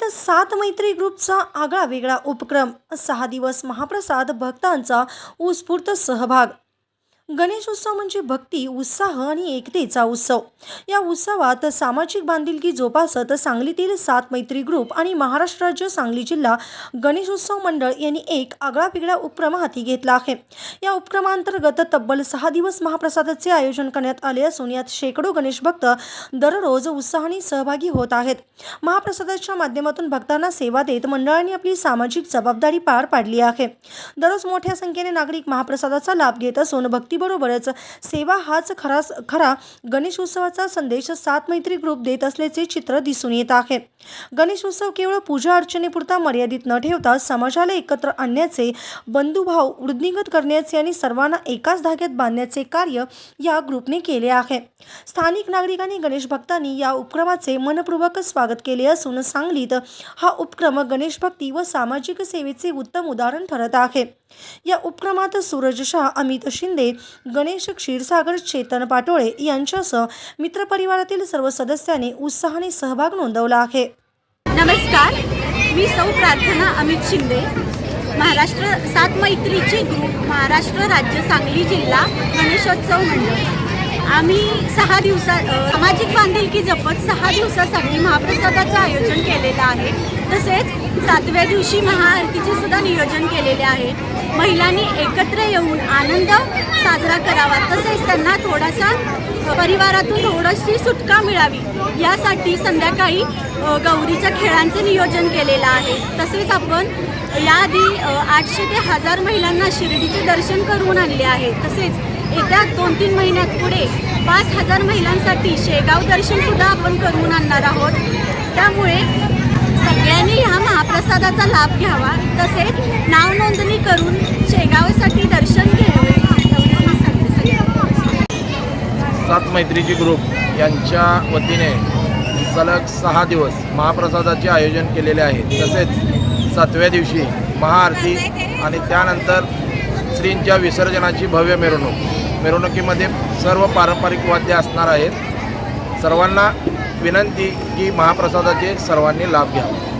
सात मैत्री ग्रुपचा आगळा वेगळा उपक्रम सहा दिवस महाप्रसाद भक्तांचा उत्स्फूर्त सहभाग. गणेश उत्सव म्हणजे भक्ती उत्साह आणि एकतेचा उत्सव. या उत्सवात सामाजिक बांधिलकी जोपासत सांगलीतील सात मैत्री ग्रुप आणि महाराष्ट्र राज्य सांगली जिल्हा गणेशोत्सव मंडळ यांनी एक आगळा वेगळा उपक्रम हाती घेतला आहे. या उपक्रमांतर्गत तब्बल सहा दिवस महाप्रसादाचे आयोजन करण्यात आले असून यात शेकडो गणेश भक्त दररोज उत्साहाने सहभागी होत आहेत. महाप्रसादाच्या माध्यमातून भक्तांना सेवा देत मंडळाने आपली सामाजिक जबाबदारी पार पाडली आहे. दररोज मोठ्या संख्येने नागरिक महाप्रसादाचा लाभ घेत असून भक्तीबरोबरच सेवा हाच खरा खरा गणेशोत्सवाचा संदेश सात मैत्री ग्रुप देत असल्याचे चित्र दिसून येत आहे. गणेशोत्सव केवळ पूजा अर्चनेपुरता मर्यादित न ठेवता समाजाला एकत्र आणण्याचे बंधुभाव वृद्धिंगत करण्याचे आणि सर्वांना एकाच धाग्यात बांधण्याचे कार्य या ग्रुपने केले आहे. स्थानिक नागरिकांनी गणेश भक्तांनी या उपक्रमाचे मनपूर्वक स्वागत केले असून सांगलीत हा उपक्रम गणेश भक्ती व सामाजिक सेवेचे उत्तम उदाहरण ठरत आहे. या उपक्रमात सूरज शाह अमित शिंदे गणेश क्षीरसागर चेतन पाटोळे यांच्यासह मित्रपरिवारातील सर्व सदस्यांनी उत्साहाने सहभाग नोंदवला आहे. नमस्कार. मी सौ प्रार्थना अमित शिंदे. महाराष्ट्र सात मैत्रीचे ग्रुप महाराष्ट्र राज्य सांगली जिल्हा गणेशोत्सव मंडळ. आम्ही सहा दिवसा सामाजिक बांधिलकी जपत सहा दिवसासाठी महाप्रसादाचं आयोजन केलेलं आहे. तसेच सातव्या दिवशी महाआरतीचे सुद्धा नियोजन केलेले आहे. महिलांनी एकत्र येऊन आनंद साजरा करावा. तसेच त्यांना थोडासा परिवारातून थोडीशी सुटका मिळावी. यासाठी संध्याकाळी गौरीच्या खेळांचे नियोजन केलेलं आहे. तसेच आपण याआधी आठशे ते हजार महिलांना शिर्डीचे दर्शन करून आणले आहे. तसेच येत्या दोन तीन महिन्यात पुढे पाच हजार महिलांसाठी शेगाव दर्शन सुद्धा आपण करून आणणार आहोत. त्यामुळे सगळ्यांनी ह्या महाप्रसादाचा लाभ घ्यावा. तसेच नाव नोंदणी करून शेगावसाठी दर्शन घ्यावे. सात मैत्रीची ग्रुप यांच्या वतीने सलग सहा दिवस महाप्रसादाचे आयोजन केलेले आहे. तसेच सातव्या दिवशी महाआरती आणि त्यानंतर श्रींच्या विसर्जनाची भव्य मिरवणूक. मिरवणुकीमध्ये सर्व पारंपरिक वाद्य असणार आहेत. सर्वांना विनंती की महाप्रसादाचे सर्वांनी लाभ घ्यावा.